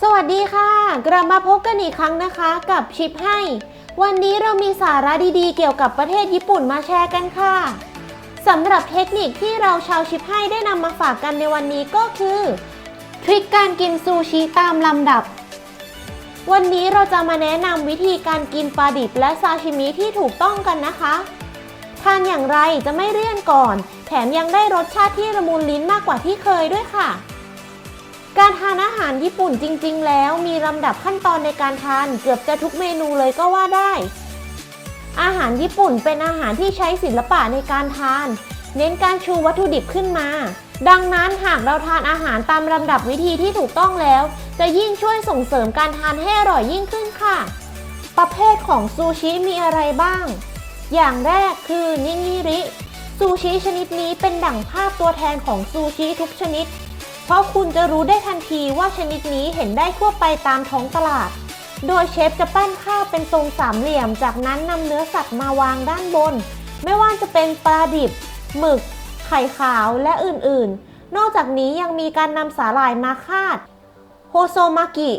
สวัสดีค่ะ กลับมาพบกันอีกครั้งนะคะ กับชิปให้ วันนี้เรามีสาระดีๆ เกี่ยวกับประเทศญี่ปุ่นมาแชร์กันค่ะสำหรับเทคนิคที่เราชาวชิปให้ได้นำมาฝากกันในวันนี้ก็คือทริคการกินซูชิตามลำดับ วันนี้เราจะมาแนะนำวิธีการกินปลาดิบและซาชิมิที่ถูกต้องกันนะคะ ทานอย่างไรจะไม่เลี่ยนก่อน แถมยังได้รสชาติที่ละมุนลิ้นมากกว่าที่เคยด้วยค่ะ การทานอาหารญี่ปุ่นจริง ๆ แล้วมีลำดับขั้นตอนในการทานเกือบจะทุกเมนูเลยก็ว่าได้ อาหารญี่ปุ่นเป็นอาหารที่ใช้ศิลปะในการทาน เน้นการชูวัตถุดิบขึ้นมา ดังนั้นหากเราทานอาหารตามลำดับวิธีที่ถูกต้องแล้ว จะยิ่งช่วยส่งเสริมการทานให้อร่อยยิ่งขึ้นค่ะ ประเภทของซูชิมีอะไรบ้าง อย่างแรกคือนิงิริ ซูชิชนิดนี้เป็นดั่งภาพตัวแทนของซูชิทุกชนิด เพราะคุณจะรู้ได้ทันทีว่าชนิดนี้เห็นได้ทั่วไปตามท้องตลาด โดยเชฟจะปั้นข้าวเป็นทรงสามเหลี่ยม จากนั้นนำเนื้อสัตว์มาวางด้านบน ไม่ว่าจะเป็นปลาดิบ หมึก ไข่ขาวและอื่นๆ นอกจากนี้ยังมีการนำสาหร่ายมาคาด โฮโซมากิ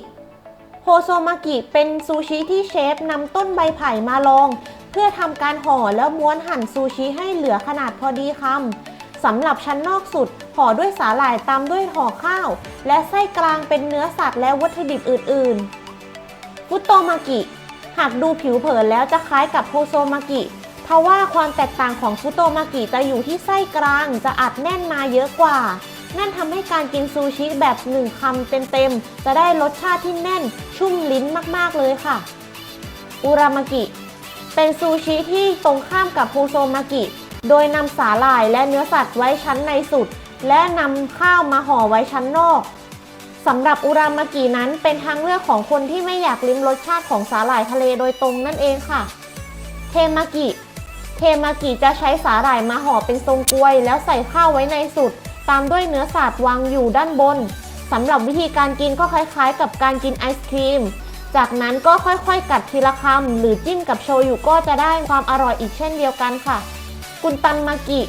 โฮโซมากิเป็นซูชิที่เชฟนำต้นใบไผ่มาลอง เพื่อทำการห่อแล้วม้วนหั่นซูชิให้เหลือขนาดพอดีคำสำหรับชั้นนอกสุดห่อด้วยสาหร่ายตามด้วยห่อข้าว และไส้กลางเป็นเนื้อสัตว์และวัตถุดิบอื่นๆ ฟุโตมากิ หากดูผิวเผินแล้วจะคล้ายกับโฮโซมากิทว่าความแตกต่างของฟุโตมากิจะอยู่ที่ไส้กลางจะอัดแน่นมาเยอะกว่า นั่นทำให้การกินซูชิแบบหนึ่งคำเต็มๆ จะได้รสชาติที่แน่นชุ่มลิ้นมากๆเลยค่ะ อุรามากิ เป็นซูชิที่ตรงข้ามกับโฮโซมากิ โดยนำสาหร่ายและเนื้อสัตว์ไว้ชั้นในสุด และนำข้าวมาห่อไว้ชั้นนอกสำหรับอุรามากินั้นเป็นทางเลือกของคนที่ไม่อยากลิ้มรสชาติของสาหร่ายทะเลโดยตรงนั่นเองค่ะ เทมากิ เทมากิจะใช้สาหร่ายมาห่อเป็นทรงกลวย แล้วใส่ข้าวไว้ในสุด ตามด้วยเนื้อสัตว์วางอยู่ด้านบนสำหรับวิธีการกินก็คล้ายๆ กับการกินไอศครีม จากนั้นก็ค่อยๆ กัดทีละคำหรือจิ้มกับโชยุก็จะได้ความอร่อยอีกเช่นเดียวกันค่ะ กุนตันมากิ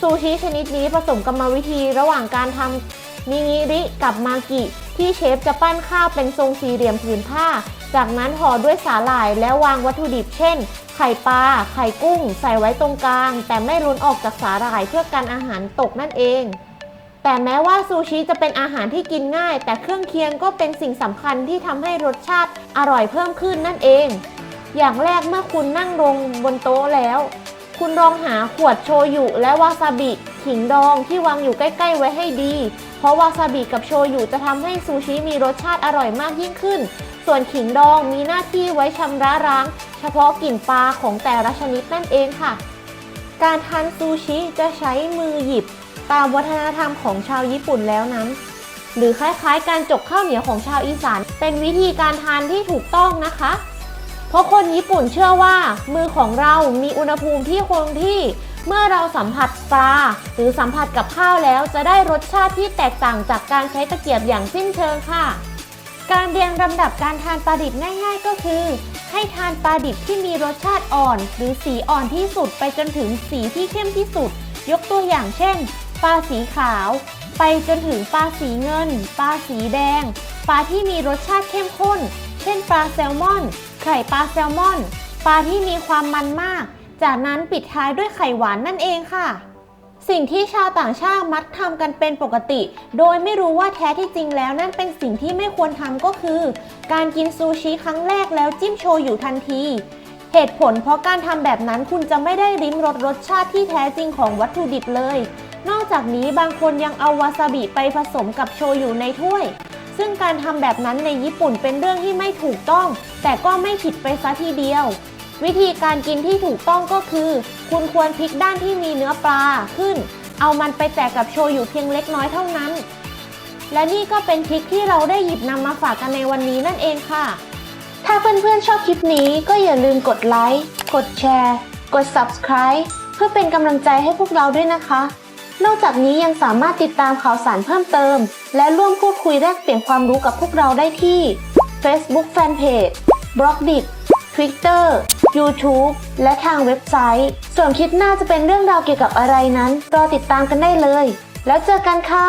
ซูชิชนิดนี้ผสมกรรมวิธีระหว่างการทำนิงิริกับมากิที่เชฟจะปั้นข้าวเป็นทรงสี่เหลี่ยมผืนผ้า จากนั้นห่อด้วยสาหร่ายแล้ววางวัตถุดิบเช่น ไข่ปลา ไข่กุ้ง ใส่ไว้ตรงกลาง แต่ไม่ล้นออกจากสาหร่ายเพื่อกันอาหารตกนั่นเอง แต่แม้ว่าซูชิจะเป็นอาหารที่กินง่าย แต่เครื่องเคียงก็เป็นสิ่งสำคัญที่ทำให้รสชาติอร่อยเพิ่มขึ้นนั่นเอง อย่างแรกเมื่อคุณนั่งลงบนโต๊ะแล้ว คุณลองหาขวดโชยุและวาซาบิขิงดองที่วางอยู่ใกล้ ๆ ไว้ให้ดี เพราะวาซาบิกับโชยุจะทำให้ซูชิมีรสชาติอร่อยมากยิ่งขึ้น ส่วนขิงดองมีหน้าที่ไว้ชำระล้าง เฉพาะกลิ่นปลาของแต่ละชนิดนั่นเองค่ะ การทานซูชิจะใช้มือหยิบ ตามวัฒนธรรมของชาวญี่ปุ่นแล้วนั้น หรือคล้ายๆ การจกข้าวเหนียวของชาวอีสาน เป็นวิธีการทานที่ถูกต้องนะคะ เพราะคนญี่ปุ่นเชื่อว่า มือของเรามีอุณหภูมิที่คงที่ เมื่อเราสัมผัสปลาหรือสัมผัสกับข้าวแล้วจะได้รสชาติที่แตกต่างจากการใช้ตะเกียบอย่างสิ้นเชิงค่ะ การเรียงลำดับการทานปลาดิบง่าย ๆ ก็คือให้ทานปลาดิบที่มีรสชาติอ่อน หรือสีอ่อนที่สุดไปจนถึงสีที่เข้มที่สุด ยกตัวอย่างเช่น ปลาสีขาว ไปจนถึงปลาสีเงิน ปลาสีแดง ปลาที่มีรสชาติเข้มข้น เช่นปลาแซลมอน ไข่ปลาแซลมอน ปลาที่มีความมันมาก จากนั้นปิดท้ายด้วยไข่หวานนั่นเองค่ะ สิ่งที่ชาวต่างชาติมักทำกันเป็นปกติ โดยไม่รู้ว่าแท้ที่จริงแล้วนั่นเป็นสิ่งที่ไม่ควรทำก็คือ การกินซูชิครั้งแรกแล้วจิ้มโชยุทันทีเหตุผลเพราะการทำแบบนั้นคุณจะไม่ได้ริมรสรสชาติที่แท้จริงของวัตถุดิบเลย นอกจากนี้บางคนยังเอาวาซาบิไปผสมกับโชยุในถ้วย ซึ่งการทำแบบนั้นในญี่ปุ่นเป็นเรื่องที่ไม่ถูกต้อง แต่ก็ไม่ผิดไปซะทีเดียว วิธีการกินที่ถูกต้องก็คือ คุณควรพลิกด้านที่มีเนื้อปลาขึ้น เอามันไปแตะกับโชยุเพียงเล็กน้อยเท่านั้น และนี่ก็เป็นทริคที่เราได้หยิบนำมาฝากกันในวันนี้นั่นเองค่ะ ถ้าเพื่อนๆชอบคลิปนี้ก็อย่าลืมกดไลค์ กดแชร์ กด Subscribe เพื่อเป็นกำลังใจให้พวกเราด้วยนะคะ นอกจากนี้ยังสามารถติดตามข่าวสารเพิ่มเติม และร่วมพูดคุยแลกเปลี่ยนความรู้กับพวกเราได้ที่ Facebook Fanpage b l o g d i t Twitter YouTube และทางเว็บไซต์ ส่วนคลิปหน้าจะเป็นเรื่องราวเกี่ยวกับอะไรนั้น รอติดตามกันได้เลย แล้วเจอกันค่ะ